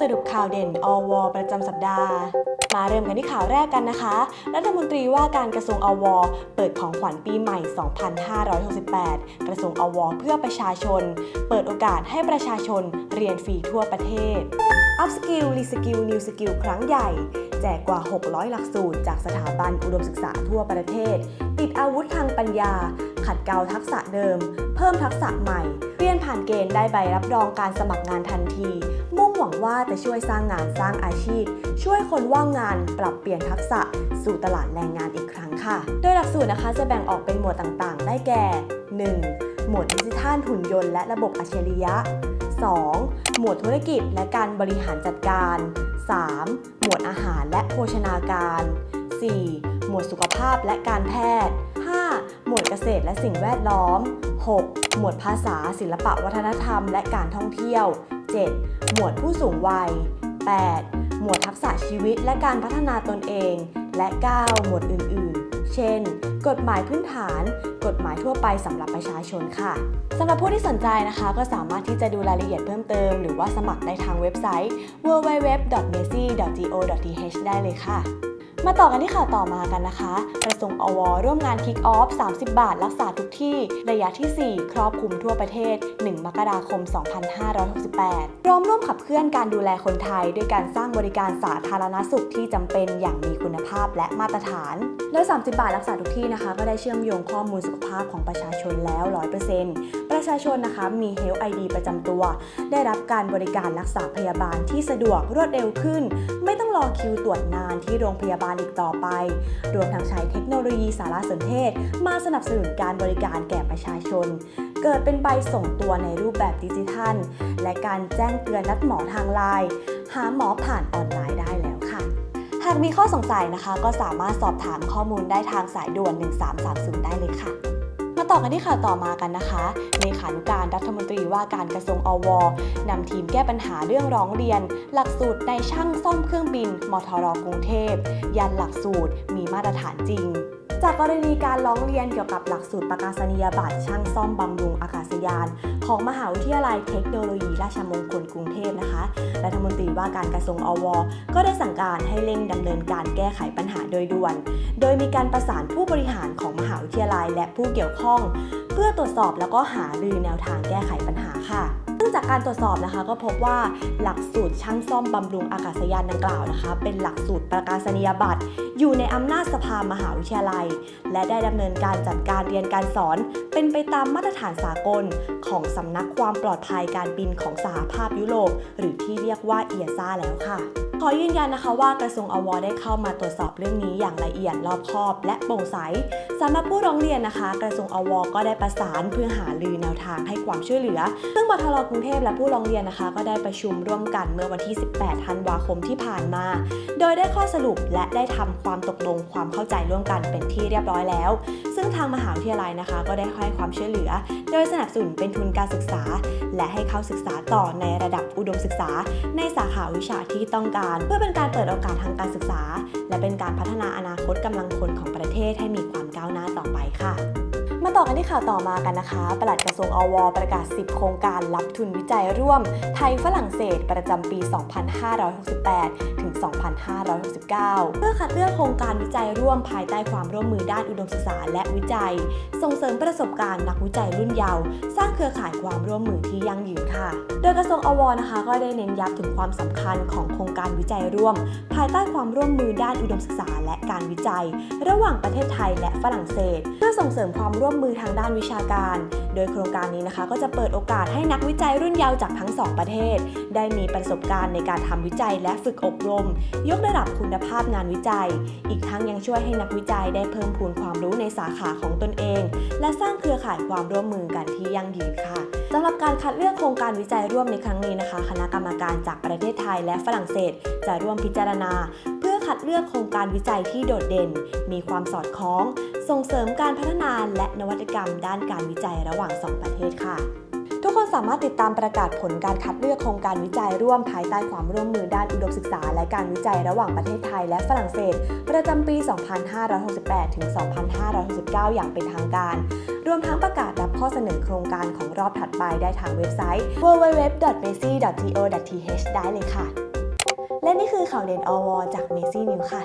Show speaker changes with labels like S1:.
S1: สรุปข่าวเด่นอว ประจำสัปดาห์ มาเริ่มกันที่ข่าวแรกกันนะคะ รัฐมนตรีว่าการกระทรวงอว เปิดของขวัญปีใหม่ 2568 กระทรวงอว เพื่อประชาชน เปิดโอกาสให้ประชาชนเรียนฟรีทั่วประเทศ Up Skill Re Skill New Skill ครั้งใหญ่ แจกกว่า 600 หลักสูตร จากสถาบันอุดมศึกษาทั่วประเทศ ติดอาวุธทางปัญญา ขัดเกลาทักษะเดิม เพิ่มทักษะใหม่านเกณฑ์ได้ใบรับรองการสมัครงานทันที มุ่งหวังว่าจะช่วยสร้างงานสร้างอาชีพ ช่วยคนว่างงานปรับเปลี่ยนทักษะ สู่ตลาดแรงงานอีกครั้งค่ะ โดยหลักสูตรนะคะจะแบ่งออกเป็นหมวดต่างๆ ได้แก่ 1. หมวดดิจิทัลหุ่นยนต์และระบบอัจฉริยะ 2. หมวดธุรกิจและการบริหารจัดการ 3. หมวดอาหารและโภชนาการ 4. หมวดสุขภาพและการแพทย์ 5. หมวดเกษตรและสิ่งแวดล้อม 6. หมวดภาษาศิลปะวัฒนธรรมและการท่องเที่ยว 7. หมวดผู้สูงวัย 8. หมวดทักษะชีวิตและการพัฒนาตนเอง และ 9 หมวดอื่น ๆ เช่น กฎหมายพื้นฐาน กฎหมายทั่วไปสำหรับประชาชนค่ะสำหรับผู้ที่สนใจนะคะ ก็สามารถที่จะดูรายละเอียดเพิ่มเติม หรือว่าสมัครได้ทางเว็บไซต์ www.messi.go.th ได้เลยค่ะ มาต่อกันที่ข่าวต่อมากันนะคะกระทรวงอว ร่วมงาน Kick Off 30 บาท รักษาทุกที่ ระยะที่ 4 ครอบคลุมทั่วประเทศ 1 มกราคม 2568พร้อมร่วมขับเคลื่อนการดูแลคนไทย ด้วยการสร้างบริการสาธารณสุขที่จำเป็นอย่างมีคุณภาพและมาตรฐาน โดย 30 บาท รักษาทุกที่นะคะ ก็ได้เชื่อมโยงข้อมูลสุขภาพของประชาชนแล้ว 100%ประชาชนนะคะมี Health ID ประจำตัว ได้รับการบริการรักษาพยาบาลที่สะดวกรวดเร็วขึ้น ไม่ต้องรอคิวตรวจนานที่โรงพยาบาลอีกต่อไป รวมทั้งใช้เทคโนโลยีสารสนเทศ มาสนับสนุนการบริการแก่ประชาชน เกิดเป็นใบส่งตัวในรูปแบบดิจิทัล และการแจ้งเตือนนัดหมอทางไลน์ หาหมอผ่านออนไลน์ได้แล้วค่ะหากมีข้อสงสัยนะคะ ก็สามารถสอบถามข้อมูลได้ทางสายด่วน 1330 ได้เลยค่ะ ต่อกันที่ข่าวต่อมากันนะคะเลขานุการรัฐมนตรีว่าการกระทรวงอวนำทีมแก้ปัญหาเรื่องร้องเรียน หลักสูตรในช่างซ่อมเครื่องบินมทรกรุงเทพยันหลักสูตรมีมาตรฐานจริง จากกรณีการร้องเรียนเกี่ยวกับหลักสูตรประกาศนียบัตรช่างซ่อมบำรุงอากาศยาน ของมหาวิทยาลัยเทคโนโลยีราชมงคลกรุงเทพนะคะรัฐมนตรีว่าการกระทรวงอว ก็ได้สั่งการให้เร่งดำเนินการแก้ไขปัญหาโดยด่วน โดยมีการประสานผู้บริหารของมหาวิทยาลัยและผู้เกี่ยวข้อง เพื่อตรวจสอบแล้วก็หารือแนวทางแก้ไขปัญหาค่ะ ซึ่งจากการตรวจสอบนะคะ ก็พบว่าหลักสูตรช่างซ่อมบำรุงอากาศยานดังกล่าวนะคะ เป็นหลักสูตรประกาศนียบัตร อยู่ในอำนาจสภามหาวิทยาลัย และได้ดำเนินการจัดการเรียนการสอน เป็นไปตามมาตรฐานสากล ของสำนักความปลอดภัยการบินของสหภาพยุโรป หรือที่เรียกว่าเอียซ่าแล้วค่ะ ขอยืนยันนะคะว่ากระทรวงอวได้เข้ามาตรวจสอบเรื่องนี้อย่างละเอียดรอบคอบ และโปร่งใสสำหรับผู้ร้องเรียนนะคะ กระทรวงอวก็ได้ประสานเพื่อหารือแนวทางให้ความช่วยเหลือ ซึ่งมทรกรุงเทพและผู้ร้องเรียนนะคะ ก็ได้ประชุมร่วมกันเมื่อวันที่ 18 ธันวาคมที่ผ่านมา โดยได้ข้อสรุปและได้ทำความตกลงความเข้าใจร่วมกันเป็นที่เรียบร้อยแล้ว ซึ่งทางมหาวิทยาลัยนะคะ ก็ได้ให้ความช่วยเหลือ โดยสนับสนุนเป็นทุนการศึกษา และให้เข้าศึกษาต่อในระดับอุดมศึกษา ในสาขาวิชาที่ต้องการ เพื่อเป็นการเปิดโอกาสทางการศึกษา และเป็นการพัฒนาอนาคตกำลังคนของประเทศให้มีความก้าวหน้าต่อไปค่ะ มาต่อกันที่ข่าวต่อมากันนะคะ ปลัดกระทรวงอว ประกาศ 10 โครงการรับทุนวิจัยร่วม ไทยฝรั่งเศสประจำปี 2568 ถึง 2569 เพื่อคัดเลือกโครงการวิจัยร่วมภายใต้ความร่วมมือด้านอุดมศึกษาและวิจัย ส่งเสริมประสบการณ์นักวิจัยรุ่นเยาว์สร้างเครือข่ายความร่วมมือที่ยั่งยืนค่ะ โดยกระทรวงอวนะคะ ก็ได้เน้นย้ำถึงความสำคัญของโครงการวิจัยร่วม ภายใต้ความร่วมมือด้านอุดมศึกษาและการวิจัย ระหว่างประเทศไทยและฝรั่งเศส เพื่อส่งเสริมความร่วมมือทางด้านวิชาการ โดยโครงการนี้นะคะก็จะเปิดโอกาสให้นักวิจัยรุ่นเยาว์จากทั้งสองประเทศ ได้มีประสบการณ์ในการทำวิจัยและฝึกอบรม ยกระดับคุณภาพงานวิจัย อีกทั้งยังช่วยให้นักวิจัยได้เพิ่มพูนความรู้ในสาขาของตนเอง และสร้างเครือข่ายความร่วมมือกันที่ยั่งยืนค่ะสำหรับการคัดเลือกโครงการวิจัยร่วมในครั้งนี้นะคะ คณะกรรมการจากประเทศไทยและฝรั่งเศส จะร่วมพิจารณาเพื่อ คัดเลือกโครงการวิจัยที่โดดเด่น มีความสอดคล้อง ส่งเสริมการพัฒนาและนวัตกรรมด้านการวิจัยระหว่างสองประเทศค่ะทุกคนสามารถติดตามประกาศผลการคัดเลือกโครงการวิจัยร่วมภายใต้ความร่วมมือด้านอุดมศึกษา และการวิจัยระหว่างประเทศไทยและฝรั่งเศส ประจำปี 2568 ถึง 2569 อย่างเป็นทางการ รวมทั้งประกาศรับข้อเสนอโครงการของรอบถัดไปได้ทางเว็บไซต์ www.messi.go.th ได้เลยค่ะ และนี่คือข่าวเด่นอวจากเมซี่นิวค่ะ